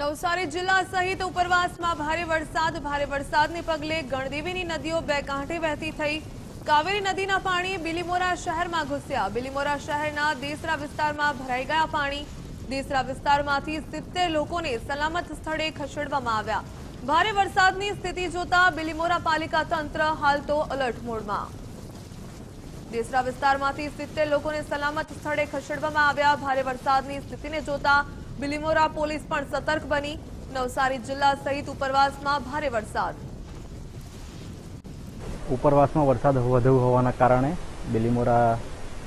નવસારી જિલ્લા સહિત ઉપરવાસમાં ભારે વરસાદ, ભારે વરસાદને પગલે ગણદેવીની નદીઓ બે કાંઠે વહેતી થઈ. કાવેરી નદીના પાણી બિલીમોરા શહેરમાં ઘૂસ્યા. બિલીમોરા શહેરના દેસરા વિસ્તારમાં ભરાઈ ગયા પાણી. દેસરા વિસ્તારમાંથી સિત્તેર લોકોને સલામત સ્થળે ખસેડવામાં આવ્યા. ભારે વરસાદની સ્થિતિ જોતા બિલીમોરા પાલિકા તંત્ર હાલ તો અલર્ટ મોડમાં. દેસરા વિસ્તારમાંથી સિત્તેર લોકોને સલામત સ્થળે ખસેડવામાં આવ્યા. ભારે વરસાદની સ્થિતિને જોતા બિલીમોરા પોલીસ પણ સતર્ક બની. નવસારી જિલ્લા સહિત ઉપરવાસમાં ભારે વરસાદ. ઉપરવાસમાં વરસાદ વધુ હોવાના કારણે બિલીમોરા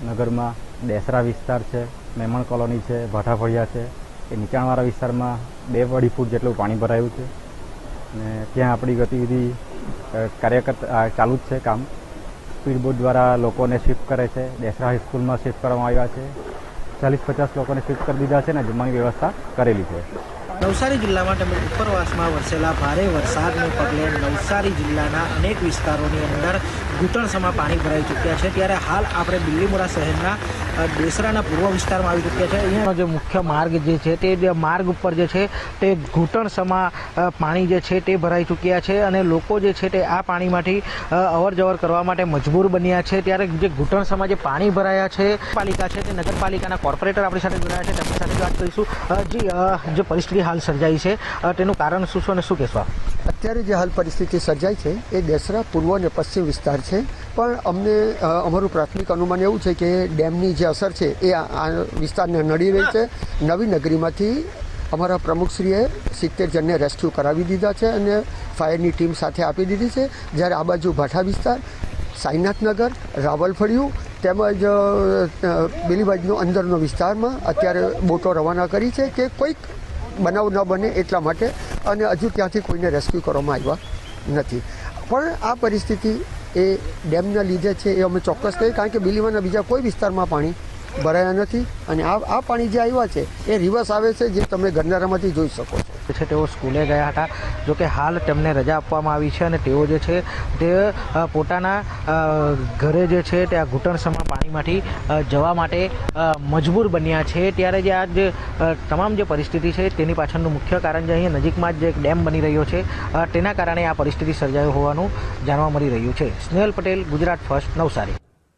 નગરમાં દેસરા વિસ્તાર છે મહેમણ કોલોની છે ભાઠાફળિયા છે. એ નીચાણવાળા વિસ્તારમાં બે અઢી ફૂટ જેટલું પાણી ભરાયું છે. અને ત્યાં આપણી ગતિવિધિ અ, કાર્યકર ચાલુ જ છે કામ. સ્પીડ બોટ દ્વારા લોકોને શિફ્ટ કરે છે. દેસરા હાઈસ્કૂલમાં શિફ્ટ કરવામાં આવ્યા છે. ચાલીસ પચાસ લોકોને શિફ્ટ કરી દીધા છે અને જમવાની વ્યવસ્થા કરેલી છે. નવસારી જિલ્લામાં તમે ઉપરવાસમાં વરસેલા ભારે વરસાદને પગલે નવસારી જિલ્લાના અનેક વિસ્તારોની અંદર ઘૂંટણસમાં પાણી ભરાઈ ચૂક્યા છે. ત્યારે હાલ આપણે બિલ્લીમોરા શહેરના દેસરાના પૂર્વ વિસ્તારમાં આવી ચૂક્યા છે. અહીંયાનો જે મુખ્ય માર્ગ જે છે તે જે માર્ગ ઉપર જે છે તે ઘૂંટણસમાં સમા પાણી જે છે તે ભરાઈ ચૂક્યા છે અને લોકો જે છે તે આ પાણીમાંથી અવર જવર કરવા માટે મજબૂર બન્યા છે. ત્યારે જે ઘૂંટણસમાં જે પાણી ભરાયા છે, પાલિકા છે તે નગરપાલિકાના કોર્પોરેટર આપણી સાથે જોડાયા છે. તેમની સાથે વાત કરીશું. જી જે પરિસ્થિતિ હાલ સર્જાઈ છે તેનું કારણ શું છે અને શું કહેશો અત્યારે જે હાલ પરિસ્થિતિ સર્જાઈ છે, એ દેસરા પૂર્વ અને પશ્ચિમ વિસ્તાર છે. પણ અમને અમારું પ્રાથમિક અનુમાન એવું છે કે ડેમની જે અસર છે, એ આ વિસ્તારને નડી રહી છે. નવી નગરીમાંથી અમારા પ્રમુખશ્રીએ સિત્તેર જણને રેસ્ક્યુ કરાવી દીધા છે અને ફાયરની ટીમ સાથે આપી દીધી છે. જ્યારે આ બાજુ ભાઠા વિસ્તાર, સાઈનાથનગર, રાવલફળિયું તેમજ બેલીબાજનો અંદરનો વિસ્તારમાં અત્યારે બોટો રવાના કરી છે કે કોઈક બનાવ ન બને એટલા માટે અને હજુ ત્યાંથી કોઈને રેસ્ક્યુ કરવામાં આવ્યા નથી. પણ આ પરિસ્થિતિ એ ડેમના લીધે છે એ અમે ચોક્કસ કહીએ, કારણ કે બિલીવાના બીજા કોઈ વિસ્તારમાં પાણી ભરાયા નથી. અને આ આ પાણી જે આવ્યા છે, એ રિવર્સ આવે છે જે તમે ગરનારામાંથી જોઈ શકો છો. છે, તેઓ સ્કૂલે ગયા હતા. જોકે હાલ તેમને રજા આપવામાં આવી છે અને તેઓ જે છે, તે પોતાના ઘરે જે છે, તે આ ઘૂંટણસમાં પાણીમાંથી જવા માટે મજબૂર બન્યા છે. ત્યારે જે આ જે તમામ જે પરિસ્થિતિ છે, તેની પાછળનું મુખ્ય કારણ જે અહીંયા નજીકમાં જ એક ડેમ બની રહ્યો છે. તેના કારણે આ પરિસ્થિતિ સર્જાયો હોવાનું જાણવા મળી રહ્યું છે. સ્નેહલ પટેલ, ગુજરાત ફર્સ્ટ નવસારી.